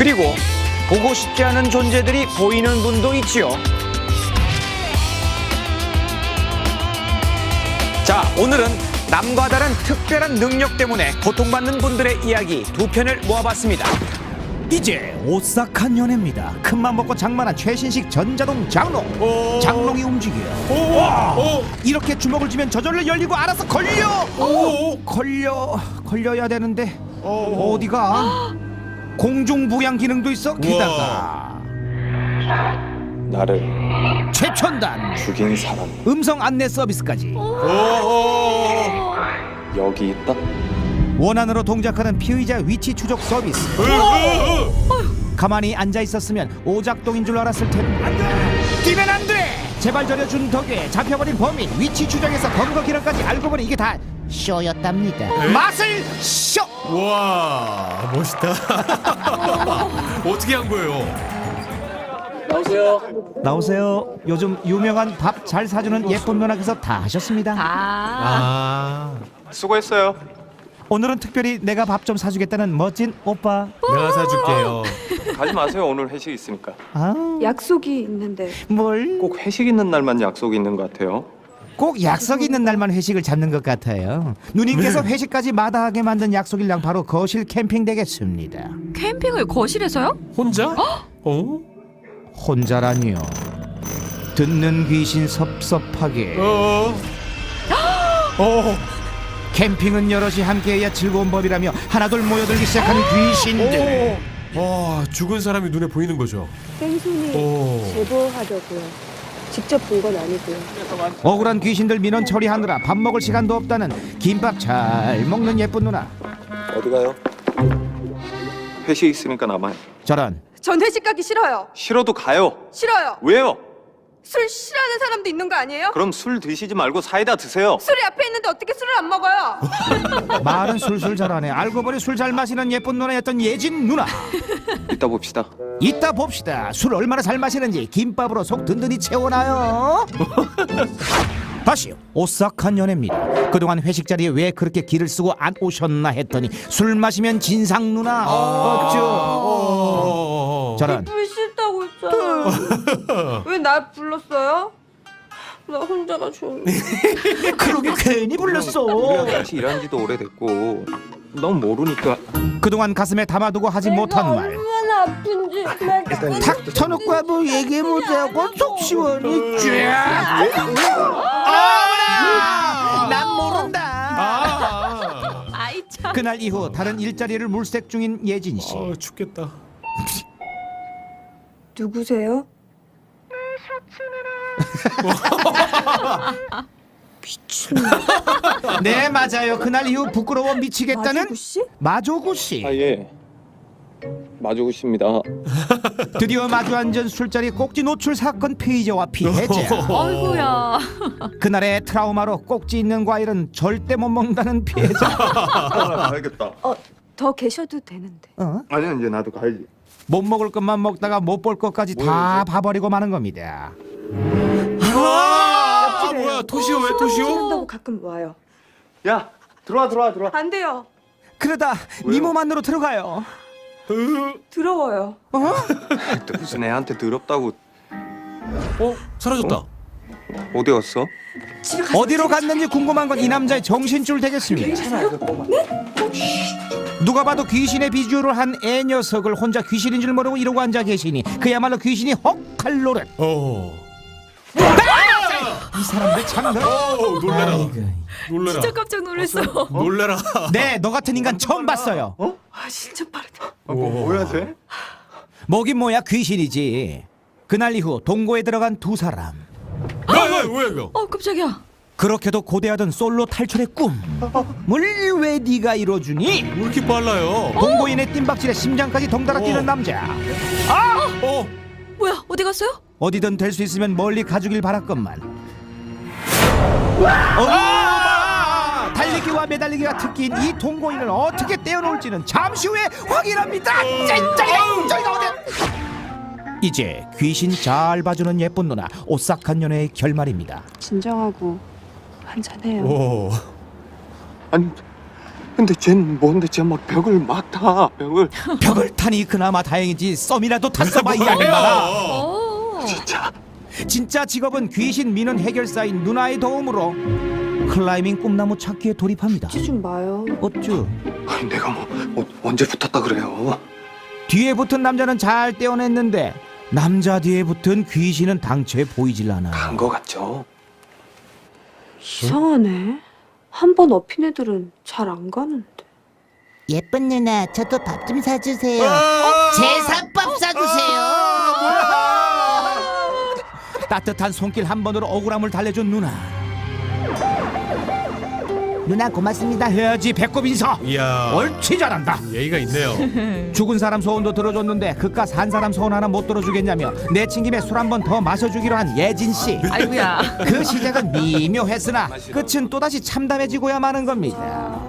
그리고 보고 싶지 않은 존재들이 보이는 분도 있지요. 자, 오늘은 남과 다른 특별한 능력 때문에 고통받는 분들의 이야기 두 편을 모아봤습니다. 이제 오싹한 연애입니다. 큰맘 먹고 장만한 최신식 전자동 장롱. 장롱이 움직여. 이렇게 주먹을 쥐면 저절로 열리고 알아서 걸려. 걸려 걸려야 되는데 어디가? 공중 부양 기능도 있어. 게다가 나를 최첨단 죽인 사람 음성 안내 서비스까지. 여기 있다. 원안으로 동작하는 피의자 위치 추적 서비스. 가만히 앉아 있었으면 오작동인 줄 알았을 텐데. 뛰면 안 돼. 제발 저려준 덕에 잡혀버린 범인 위치 추적에서 검거 기록까지 알고 보니 이게 다 쇼였답니다. 맛을 쇼. 와 멋있다. 어떻게 한 거예요? 나오세요. 요즘 유명한 밥 잘 사주는 예쁜 누나께서 다 하셨습니다. 아 수고했어요. 오늘은 특별히 내가 밥 좀 사주겠다는 멋진 오빠. 내가 사줄게요. 가지 마세요. 오늘 회식 있으니까. 아, 약속이 있는데 뭘? 꼭 회식 있는 날만 약속이 있는 것 같아요. 꼭 약속 있는 날만 회식을 잡는 것 같아요. 누님께서 회식까지 마다하게 만든 약속일랑 바로 거실 캠핑 되겠습니다. 캠핑을 거실에서요? 혼자? 어? 혼자라니요. 듣는 귀신 섭섭하게. 어? 어? 캠핑은 여럿이 함께해야 즐거운 법이라며 하나둘 모여들기 시작하는 귀신들. 와 죽은 사람이 눈에 보이는 거죠. 땡손이 오. 제보하려고요. 직접 본 건 아니고요. 억울한 귀신들 민원 처리하느라 밥 먹을 시간도 없다는 김밥 잘 먹는 예쁜 누나. 어디 가요? 회식 있으니까 남아요. 저런 전 회식 가기 싫어요. 싫어도 가요. 싫어요. 왜요? 술 싫어하는 사람도 있는 거 아니에요? 그럼 술 드시지 말고 사이다 드세요. 술이 앞에 있는데 어떻게 안 먹어요? 말은 술술 잘하네. 알고 보니 술 잘 마시는 예쁜 누나였던 예진 누나. 이따 봅시다. 이따 봅시다. 술 얼마나 잘 마시는지 김밥으로 속 든든히 채워놔요. 다시 오싹한 연애입니다. 그동안 회식 자리에 왜 그렇게 길을 쓰고 안 오셨나 했더니 술 마시면 진상 누나 어쭈. 어. 저런 불 싫다고 했잖아. 왜날 불렀어요? 나 혼자가 좋은데. 그러게 괜히 불렀어. 우리랑 같이 일한 지도 오래됐고 넌 모르니까 그동안 가슴에 담아두고 하지 못한 말. 얼마나 아픈지 날탁 터놓고 한번 얘기해 보자고 속 시원히 쫙. 아, 난 모른다. 아. 아이 참. 그날 이후 다른 일자리를 물색 중인 예진 씨. 어 죽겠다. 누구세요? 네 맞아요. 그날 이후 부끄러워 미치겠다는 마주구 씨? 마조구 씨. 아 예. 마주고 싶습니다. 드디어 마주 앉은 술자리 꼭지 노출 사건 피의자와 피해자. 아이고야. 그날의 트라우마로 꼭지 있는 과일은 절대 못 먹는다는 피해자. 가야겠다. 어, 더 계셔도 되는데. 어? 아니야 이제 나도 가야지. 못 먹을 것만 먹다가 못 볼 것까지 다 봐버리고 마는 겁니다. 아, 뭐야 토시오 왜 토시오? 한다고 가끔 와요. 야 들어와 들어와 들어와. 안 돼요. 그러다 니몸 안으로 들어가요. 더러워요. 또 무슨 애한테 더럽다고 어 사라졌다. 어디 갔어? 집에 가서 어디로 갔는지 궁금한 건 이 남자의 정신줄 되겠습니다. 누가 봐도 귀신의 비주얼을 한 애 녀석을 혼자 귀신인 줄 모르고 이러고 앉아 계시니 그야말로 귀신이 혹할 노릇. 어. 이 사람들 참. 어 놀래라. 놀래라. 진짜 깜짝 놀랐어. 놀래라. 네, 너 같은 인간 처음 봤어요. 아 진짜 빠르다. 어, 뭐야 쟤? 뭐긴 뭐야 귀신이지. 그날 이후 동고에 들어간 두 사람. 왜왜 이거? 어 깜짝이야. 그렇게도 고대하던 솔로 탈출의 꿈을 왜 네가 이뤄주니? 왜 이렇게 빨라요? 동고인의 뜀박질에 심장까지 덩달아 뛰는 어. 남자. 어. 뭐야 어디 갔어요? 어디든 될 수 있으면 멀리 가주길 바랐건만. 어, 달리기와 매달리기가 특기인 이 동고인을 어떻게 떼어놓을지는 잠시 후에 확인합니다. 저희가 어디? 이제 귀신 잘 봐주는 예쁜 누나 오싹한 연애의 결말입니다. 진정하고 한잔해요. 오. 아니 근데 쟨 뭔데 쟤 막 벽을 막타 벽을 벽을 타니 그나마 다행이지 썸이라도 탔어 봐 이 양반아 오. 진짜 진짜 직업은 귀신 미는 해결사인 누나의 도움으로 클라이밍 꿈나무 찾기에 돌입합니다 하지 좀 마요. 어쭈 아니 내가 뭐 어, 언제 붙었다 그래요 뒤에 붙은 남자는 잘 떼어냈는데 남자 뒤에 붙은 귀신은 당최 보이질 않아 간거 같죠? 이상하네. 한 번 업힌 애들은 잘 안 가는데. 예쁜 누나, 저도 밥 좀 사주세요. 제사밥 사주세요. 따뜻한 손길 한 번으로 억울함을 달래준 누나 누나 고맙습니다 해야지 배꼽 인사 이야. 옳지 잘한다 예의가 있네요. 죽은 사람 소원도 들어줬는데 그깟 산 사람 소원 하나 못 들어주겠냐며 내친 김에 술 한 번 더 마셔주기로 한 예진 씨. 아이고야. 그 시작은 미묘했으나 끝은 또다시 참담해지고야 마는 겁니다.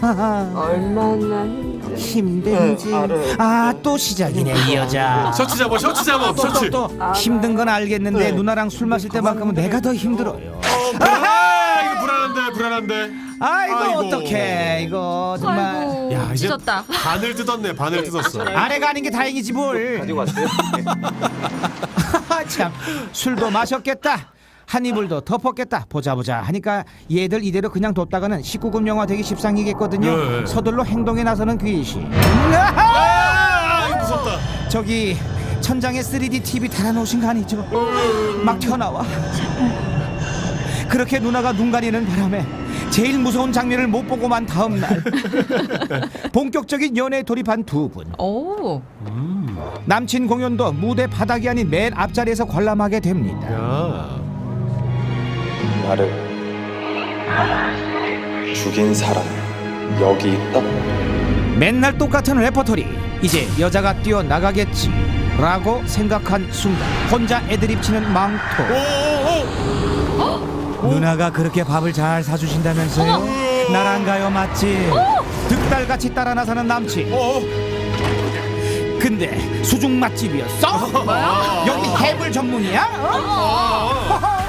하하, 얼마나 힘들. 힘든지. 아또 시작이네 이 여자. 셔츠 잡아, 셔츠 잡아, 셔츠. 또, 또 힘든 건 알겠는데 누나랑 술 마실 때만큼은 내가 더 힘들어요. 아, 이거 불안한데, 불안한데. 아이고, 아이고. 어떡해 이거 정말. 아이고. 야, 이제 찢었다. 반을 뜯었네, 반을 뜯었어. 아내가 아닌 게 다행이지 뭘. 가지고 왔어요? 참 술도 마셨겠다. 한 이불 더 덮었겠다. 보자 보자 하니까 얘들 이대로 그냥 뒀다가는 19금 영화 되기 십상이겠거든요. 네. 서둘러 행동에 나서는 귀신. 아, 이거 무섭다. 저기 천장에 3D TV 달아놓으신 거 아니죠? 막 튀어나와. 그렇게 누나가 눈 가리는 바람에 제일 무서운 장면을 못 보고만 다음 날 본격적인 연애에 돌입한 두 분. 오. 남친 공연도 무대 바닥이 아닌 맨 앞자리에서 관람하게 됩니다. 야. 나를 죽인 사람 여기 있다? 맨날 똑같은 레퍼토리. 이제 여자가 뛰어 나가겠지. 라고 생각한 순간 혼자 애드립 치는 망토. 오, 오, 오. 누나가 그렇게 밥을 잘 사주신다면서요? 나랑 가요 맞지? 득달같이 따라 나서는 남친. 오. 근데 수중 맛집이었어? 여기 해물 전문이야?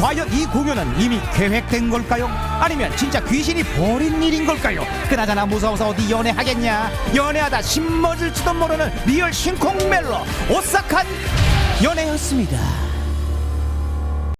과연 이 공연은 이미 계획된 걸까요? 아니면 진짜 귀신이 벌인 일인 걸까요? 그나저나 무서워서 어디 연애하겠냐 연애하다 신머질지도 모르는 리얼 신콩 멜로 오싹한 연애였습니다